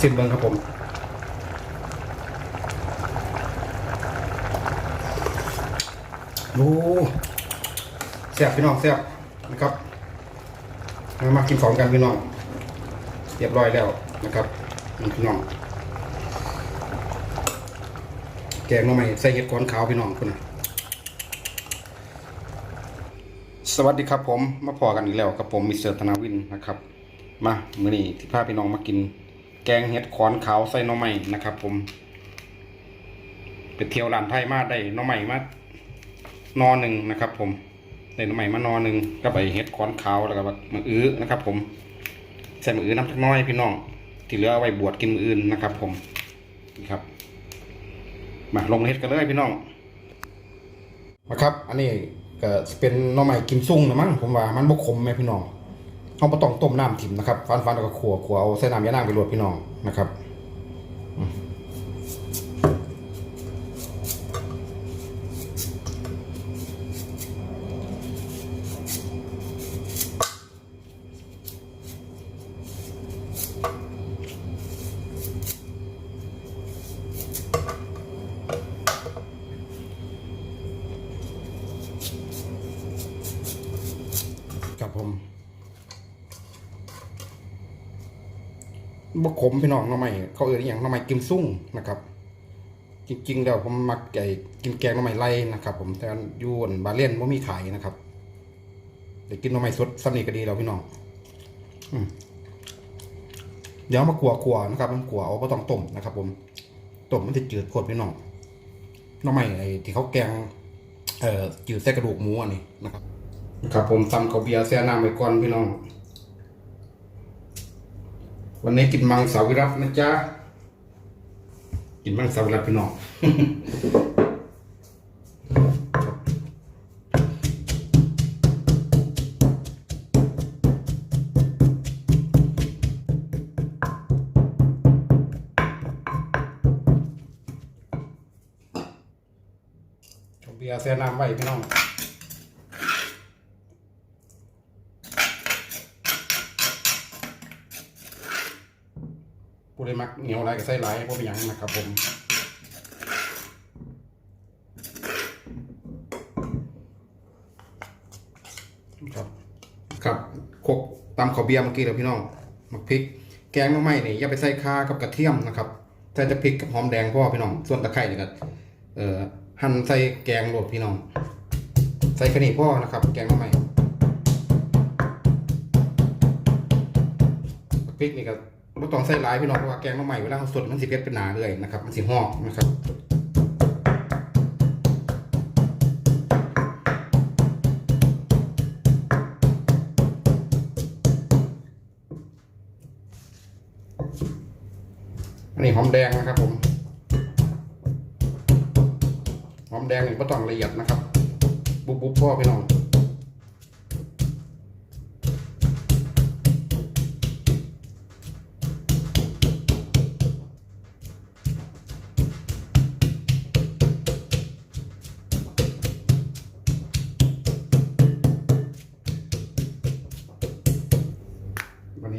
ซิมเบิงครับผมโอ้แซ่บพี่น้องแซ่บนะครับมามากินของกันพี่น้อง เรียบร้อยแล้วนะครับพี่น้อง แกงน่อไม้ใส่เห็ดก้อนขาวพี่น้องคุณนะสวัสดีครับผมมาพอกันอีกแล้วกับผมมิสเตอร์ธนาวินนะครับ มามื้อนี้ที่พาพี่น้องมากิน แกงเห็ดขอนขาวใส่หน่อไม้นะครับ ผม ไปเที่ยวร้านไทยมาได้หน่อไม้มานอหนึ่งนะครับ ผมได้หน่อไม้มานอหนึ่งก็ไปเห็ดขอนขาวแล้วก็บักมะอื้อนะครับ ผมใส่มะอื้อน้ำจักน้อยพี่น้องที่เหลือเอาไว้บวชกินมืออื่นนะครับ ผมนี่ครับ มาลงเฮ็ดกันเลยพี่น้องมาครับ อันนี้ก็เป็นหน่อไม้กิมซุ่งนะมั้งผมว่ามันบ่ขมแม่พี่น้อง เฮาบ่ต้องต้มน้ำถิ่มนะครับฟันฟันแล้วก็ขัวขัวเอาใส่น้ำยานางไปรวดพี่น้องนะครับอืมครับผม บ่ขมพี่น้องน่อไม้เขาเอ่ยอย่างน่อไม้กิมซุ่งนะครับ จริงๆแล้วผมมักไก่กินแกงน่อไม้ไล่นะครับ ผมแต่ยูนบาเลียนว่ามีขายนะครับเดี๋ยวกินน่อไม้สดสำนีก็ดีแล้วพี่น้องอืเดี๋ยวมาขัวขัวนะครับมันขัวเอาไ่ต้องต้มนะครับ ผมต้มมันจะจืดโคตรพี่น้องน่อไม้ไอ้ที่เขาแกง เอ่อจืดใส่กระดูกหมูอันนี้นะครับครับ ผมตำข้าวเบียร์แซ่น้ำไปก่อนพี่น้อง วันนี้กินมังสวิรัตนะจ๊ะกินมังสวิรัตพี่น้อง ผู้ใดมักเหนียวอะไรก็ใส่หลายพวกเป็นหยังนะครับผมครับครับคกตำข้าวเบียร์เมื่อกี้แล้วพี่น้องมักพริก แกงหน้ำไม้นี่อย่าไปใส่ข่ากับกระเทียมนะครับใส่แต่พริกกับหอมแดงพ่อพี่น้อง ส่วนตะไคร้นี่ก็เอ่อหั่นใส่แกงโหลดพี่น้อง ใส่แค่นี้พ่อนะครับ แกงหน้ำไม้พริกนี่ก็ บ่ต้องใส่หลายพี่น้องเพราะว่าแกงหน่อไม้เวลาเราสดมันสิเผ็ดเป็นหนาเลยนะครับมันสิหอกนะครับอันนี้หอมแดงนะครับผม หอมแดงนี่บ่ต้องละเอียดนะครับ บุบบุบพ่อพี่น้อง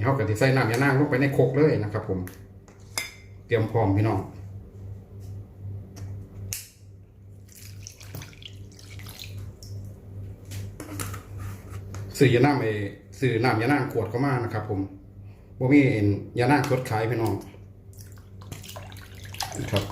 นี้เขาก็จะใส่น้ำยานางลงไปในโคกเลยนะครับ ผม เตรียมพร้อมพี่น้องสื่อยาน้ำไอสื่อน้ำยานางขวดเข้ามานะครับ ผมบ่มีเอ็นยานางสดขายพี่น้องครับ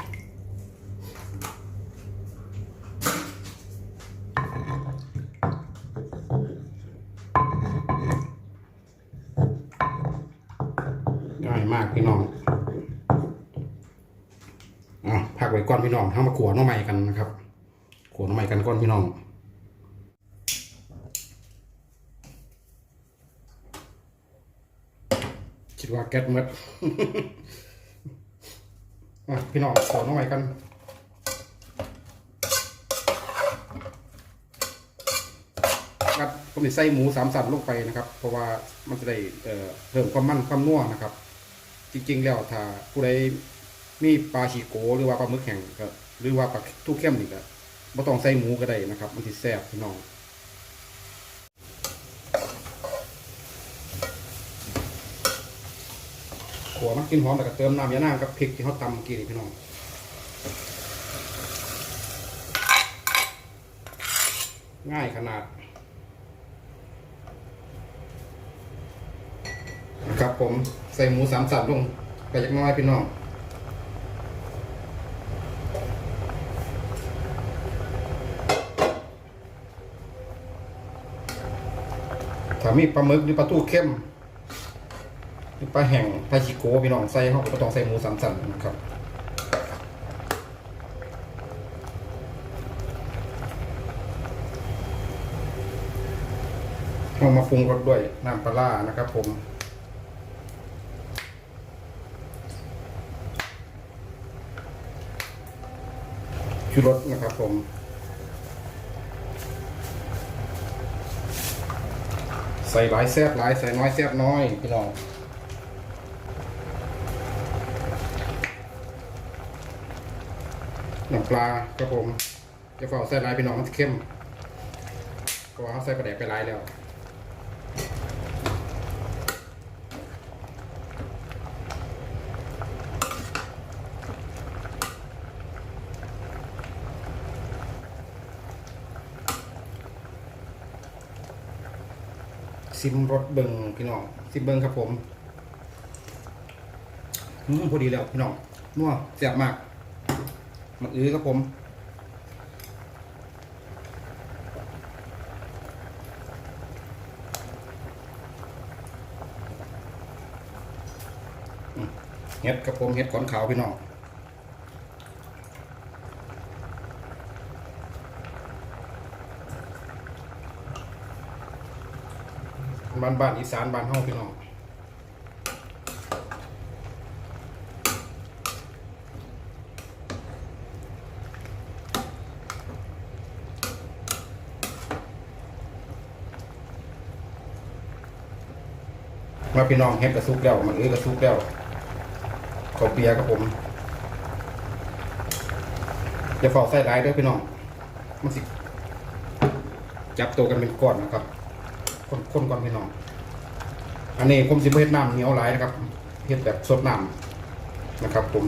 อะพักไว้ก่อนพี่น้องเข้ามาขวดน้องใหม่กันนะครับขวดน้องใหม่กันก่อนพี่น้องคิดว่าแก๊สหมดอะพี่น้องขวน้องใหม่กันครับผมจะใส่หมูสามสันลงไปนะครับ เพราะว่ามันจะได้เอ่อเพิ่มความมันความนัวนะครับ จริงๆแล้วถ้าผู้ใด มีปลาชีโกหรือว่าปลาหมึกแข็งก็หรือว่าปลาทูเข้มนี่ก็บ่ต้องใส่หมูก็ได้นะครับ มันสิแซ่บพี่น้องขัวมันกินหอมแล้วก็เติมน้ำยาหนางกับพริกที่เขาตำเมื่อกี้นี่พี่น้องง่ายขนาดนะครับผมใส่หมูสามสับลงไปจักน้อยพี่น้อง ถ้ามีปลาหมึกหรือปลาตู้เข้มหรือปลาแห้งปลาชิโก้พี่น้องใส่เขาก็ต้องใส่หมูสามสับนะครับเอามาปรุงรสด้วยน้ำปลาร้านะครับผมชูรสนะครับผม ใส่หลายแซบหลายใส่น้อยแซบน้อยพี่น้องน้ำปลาครับผมจะเฝ้าใส่หลายพี่น้องมันเข้มเพราะว่าเขาใส่กระแดกไปหลายแล้ว ซิมรสเบิงพี่น้องซิมเบิงครับผมอืมพอดีแล้วพี่น้องนัวแซ่บมาก มันอื้อครับผมอืมเห็ดครับผมเห็ดขอนขาวพี่น้อง บ้านบ้านอีสานบ้านเฮาพี่น้องมาพี่น้องเฮ็ดกระซุกแล้วมันเอ้ยกระซุกแล้วขอเปียครับผมอย่าเฝ้าใส่ร้ายด้วยพี่น้องมันสิจับตัวกันเป็นก้อนนะครับ คนคนก่อนพี่น้อง อันนี้ผมสิบเฮ็ดน้ำเหนียวหลายนะครับเฮ็ดแบบสดน้ำนะครับ ผม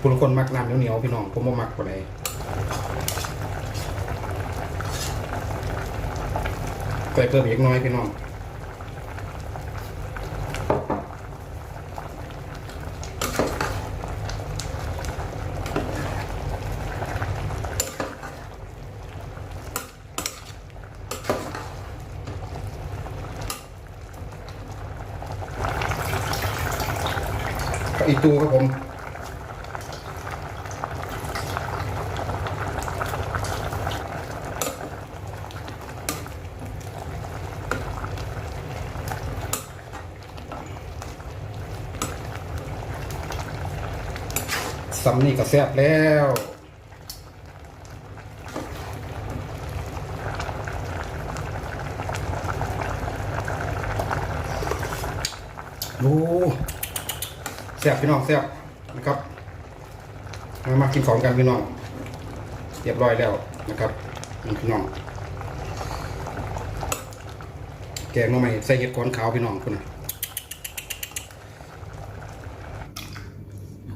ผู้คนมักน้ำเหนียวๆพี่น้องผมบ่มักกว่าไหนใส่เพิ่มอีกน้อยพี่น้อง อีตัวครับผมซัมนี่ก็แซ่บแล้ว โอ้ แซ่บพี่น้องแซ่บนะครับมามากินของกันพี่น้องเรียบร้อยแล้วนะครับพี่น้อง แกงหน่อไม้ใส่เห็ดก้อนขาวพี่น้องคุณนะ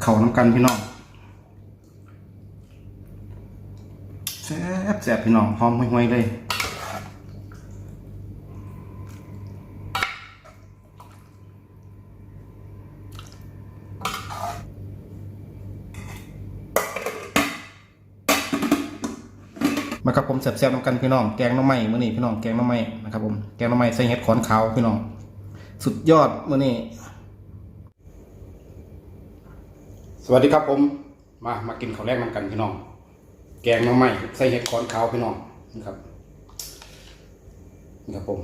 เขาน้ำกันพี่น้องแซ่บแซ่บพี่น้องหอมห่วยๆเลย ซ่บๆน้ำกันพี่น้องแกงน้ำไม้มื้อนี้พี่น้องแกงน้ำไม้นะครับผมแกงน้ำไม้ใส่เห็ดขอนขาวพี่น้อง สุดยอดมื้อนี้สวัสดีครับผมมามากินข้าวแรกน้ำกันพี่น้อง แกงน้ำไม้ใส่เห็ดขอนขาวพี่น้องนี่ครับนี่ครับผม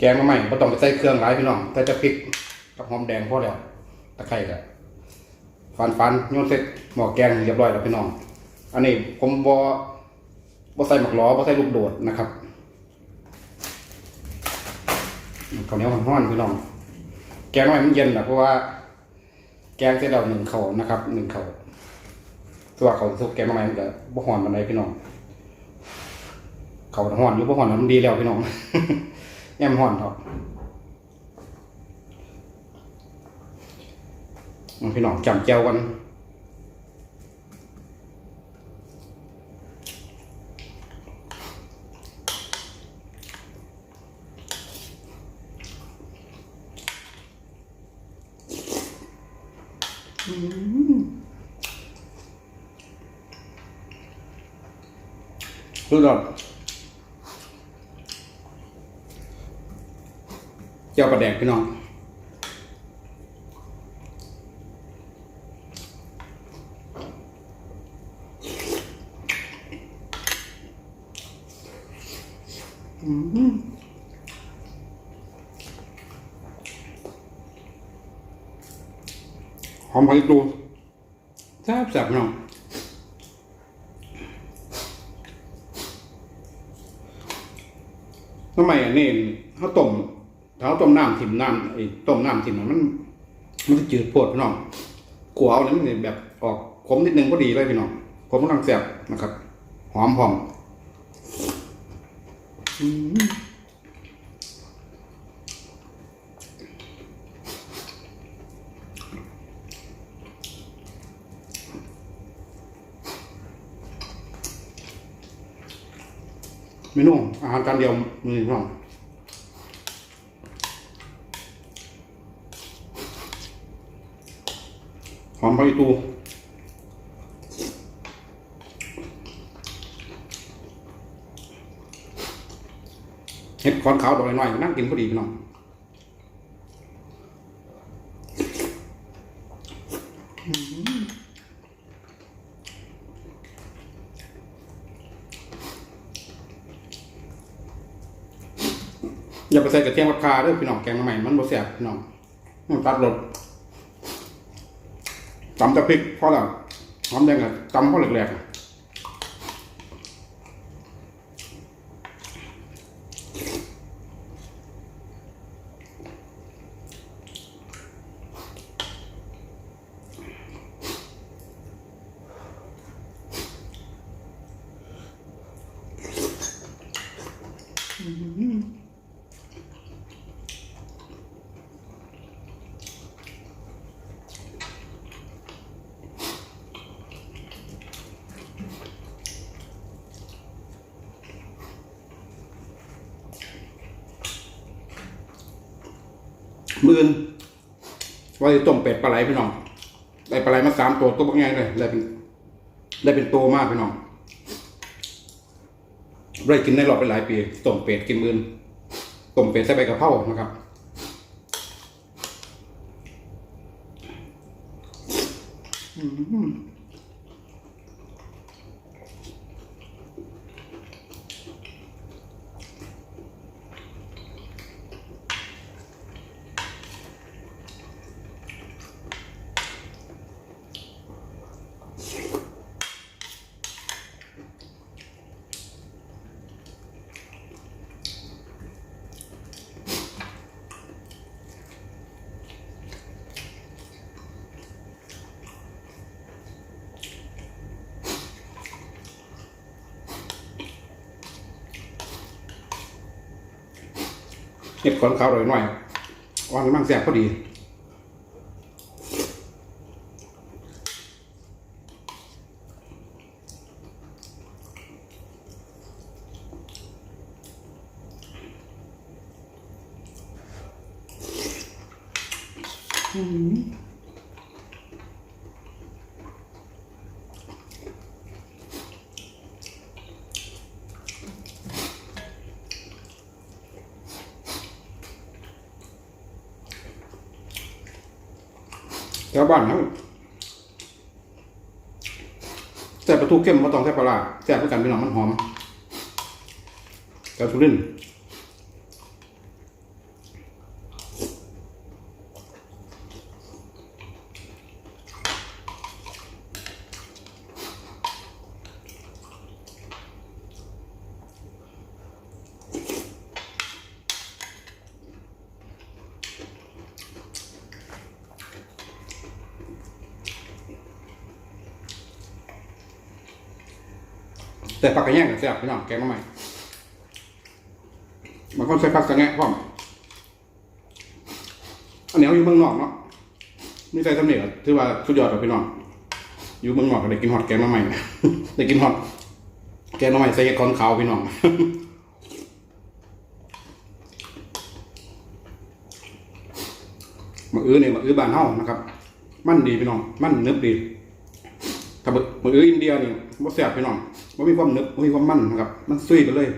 แกงหน้ำไม้ไม่ต้องไปใส่เครื่องหลายพี่น้อง แต่จะพริกกับหอมแดงพอแล้ว ตะไคร้ก็ ฟันฟันโยนเสร็จหม้อแกงเรียบร้อยแล้วพี่น้อง อันนี้ผมบอบอใส่หมักล้อบอใส่ลูกโดดนะครับข้าวเหนียวห้อนๆพี่น้อง แกงไว้มันเย็นนะเพราะว่า แกงเสร็จแล้วหนึ่งเขานะครับหนึ่งเขาตัวเขาสุกแกงมาใหม่มันก็บ่หอนมันไดพี่น้องเขาห่อนอยู่เพราะห่อนมันดีแล้วพี่น้องแอมห่อนเถอ มาพี่น้องจำแจวกันสุดยอดเจ้าประแดกพี่น้อง หอมผักอีตูแซ่บแซ่บพี่น้องทำไมอันนี้เขาต้มถ้าเขาต้มน้ำถิ่มน้ำไอ้ต้มน้ำถิ่มมัน มันจะจืดโพดน้องกัวเอาเนี่ยมันแบบออกขมนิดนึงก็ดีเลยพี่น้องขมกำลังแซ่บนะครับ หอมหอมอื เมนูอาหารจานเดียวมือพี่น้องหอมใบตูเห็ดขอนขาวดอกน้อยนั่งกินพอดีพี่น้องอย่าไป ใส่กระเทียมกับคาด้วยพี่น้องแกงใหม่มันบ่แสบพี่น้องมันตัดรสตำตะพริกพอแล้วหอมแดงกับตำพอแหลกๆ อะมือนไว้ต้มเป็ดปลาไหลพี่น้องได้ปลาไหลมาสามตัวตัวบางไงเลยได้เป็นได้เป็นโตมากพี่น้องได้กินในรอบไปหลายปีต้มเป็ดกินมือนต้มเป็ดใส่ใบกระเพรานะครับ เห็ดขอนขาวหน่อยหน่อยวางมั่งแซ่บพอดีแาวบ้านเขาแต่ประตูเข้มมาต้องแซ่บปลาแซ่บเพื่อกันพี่น้องมันหอมแถวสุรินทร์ แต่ปลากระแยงกับแซ่บพี่น้องแกงมาใหม่บางคนใส่ผักสะแงะพร้อมอันนี้อยู่เมืองนอกเนาะไม่ใช่สำเนียงถือว่าสุดยอดเลยพี่น้องอยู่เมืองนอกก็ได้กินฮอตแกงมาใหม่ได้กินฮอตแกงมาใหม่ใส่คอนขาวพี่น้องมาอื้อเนี่ยมาอื้อบานเฮานะครับ มันดีพี่น้อง มันเนึบดีถ้ามาอื้ออินเดียนี่บ่แซ่บพี่น้อง มันมีความนึบบ่มีความมันนะครับ มันซุยไปเลย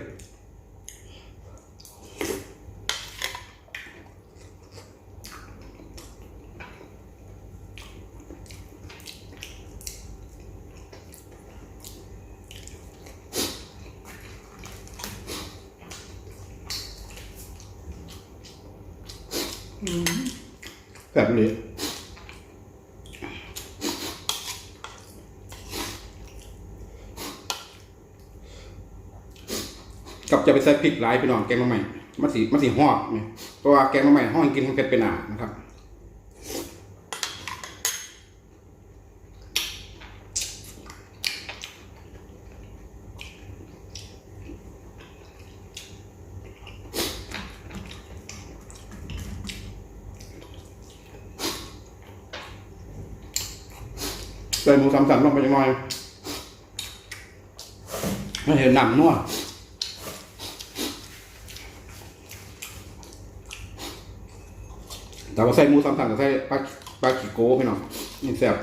แบบนี้ กับจะไปใส่พริกหลายพี่น้องแกงมาใหม่มันสีมันสีหอกเนี่ยเพราะว่าแกงมาใหม่ห้องกินมันเผ็ดเป็นหนานะครับใส่หมูสามสันลงไปจังหน่อยไม่เห็นหนำนัว แต่ว่าใส่หมูสามสันกับใส่ปลาปลาขี้โก้พี่น้องนี่แซ่บ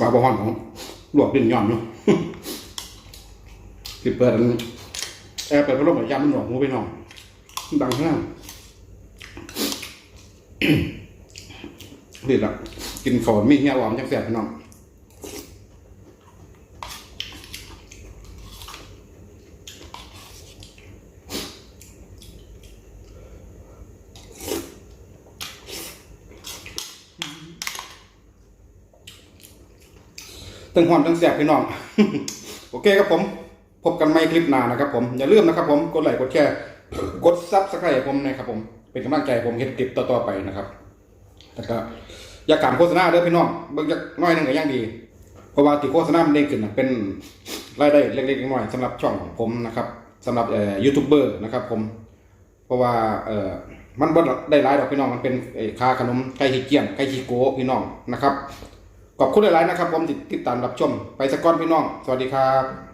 ว่าบ่ฮ้อนของลวกดินย่อมเนาะสิเปิดแอร์เปิดพัดลมแบบยามมันหนวกหูไปหน่องดังข้างล่างนี่ละกินฝนมีเฮียหวอมจังแสบพี่น้อง ตั้งหอมตั้งแสบพี่น้อง โอเคครับผม พบกันใหม่คลิปหน้านะครับผม อย่าลืมนะครับผมกดไลค์กดแชร์กดซับสไครต์ผมนะครับผม เป็นกำลังใจให้ผมเฮ็ดคลิปต่อๆไปนะครับแล้วก็อย่ากล่ารโฆษณาเด้อพี่น้องเบิ่งจักน้อยหนึงก็ยังดี เพราะว่าที่โฆษณามันเด้งขึ้นน่ะเป็นรายได้เล็กๆน้อยๆสำหรับช่องของผมนะครับสำหรับเอ่อยูทูบเบอร์นะครับผม เพราะว่าเอ่อมันบ่ได้หลายดอกพี่น้องมันเป็นไอ้ค่าขนมไก่ขี้เกียมไก่ขี้โกพี่น้องนะครับ ขอบคุณหลายๆนะครับผมติดตามรับชม ไปสกก้อนพี่น้อง สวัสดีครับ